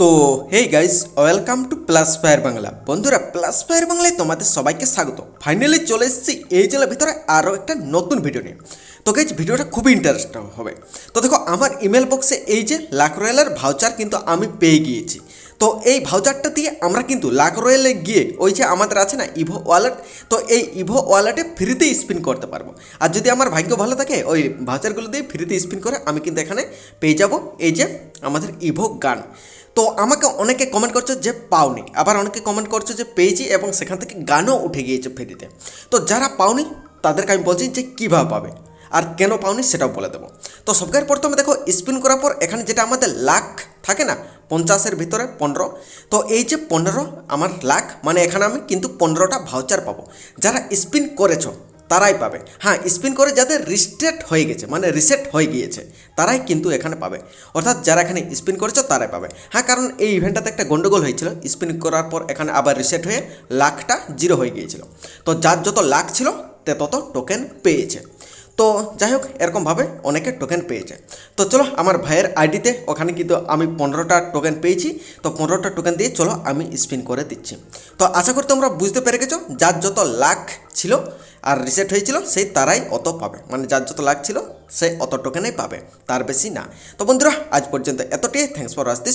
তো hey guys welcome to plus fire Bangla বন্ধুরা plus fire বাংলায় তোমাদের সবাইকে স্বাগত। ফাইনালি চলে এসেছি এই জেলার ভিতরে আরও একটা নতুন ভিডিও নিয়ে। তো গাইজ ভিডিওটা খুবই ইন্টারেস্ট হবে। তো দেখো, আমার ইমেল বক্সে এই যে লাক রয়্যালের ভাউচার কিন্তু আমি পেয়ে গিয়েছি। তো এই ভাউচারটা দিয়ে আমরা কিন্তু লাক রয়্যালে গিয়ে ওই যে আমাদের আছে না ইভো ওয়ালেট তো এই ইভো ওয়ালেটে ফ্রিতে স্পিন করতে পারব। আর যদি আমার ভাগ্য ভালো থাকে, ওই ভাউচারগুলো দিয়ে ফ্রিতে স্পিন করে আমি কিন্তু এখানে পেয়ে যাব। এই যে আমাদের ইভো গান। তো আমাকে অনেকে কমেন্ট করছে যে পাওনি, আবার অনেকে কমেন্ট করছে যে পেয়েছি এবং সেখান থেকে গানও উঠে গিয়েছে ফেরিতে। তো যারা পাওনি, তাদেরকে আমি বলছি যে কীভাবে পাবে, আর কেন পাওনি সেটাও বলে দেবো। তো সবচেয়ে প্রথমে দেখো স্পিন করার পর এখানে যেটা আমাদের লাখ থাকে না, পঞ্চাশের ভিতরে পনেরো। তো এই যে পনেরো, আমার লাখ মানে এখানে আমি কিন্তু পনেরোটা ভাউচার পাবো। যারা স্পিন করেছ তারাই পাবে। হ্যাঁ স্পিন করে যাদের রিস্টেট হয়ে গেছে মানে রিসেট হয়ে গিয়েছে, তারাই কিন্তু এখানে পাবে। অর্থাৎ যারা এখানে স্পিন করেছে, তারাই পাবে। হ্যাঁ কারণ এই ইভেন্টটাতে একটা গন্ডগোল হয়েছিল। স্পিন করার পর এখানে আবার রিসেট হয়ে লাখটা জিরো হয়ে গিয়েছিল। তো যার যত লাখ ছিল, তে তত টোকেন পেয়েছে। তো যাই হোক এরকমভাবে অনেকে টোকেন পেয়েছে। তো চলো, আমার ভাইয়ের আইডিতে ওখানে কিন্তু আমি পনেরোটা টোকেন পেয়েছি। তো পনেরোটা টোকেন দিয়ে চলো, আমি স্পিন করে দিচ্ছি। তো আশা করি তোমরা বুঝতে পেরে গেছো, যার যত লাখ ছিল আর রিসেট হয়েছিল সেই তারাই অত পাবে। মানে যার যত লাখ ছিল, সে অত টোকেনেই পাবে, তার বেশি না। তো বন্ধুরা, আজ পর্যন্ত এতটাই। Thanks for this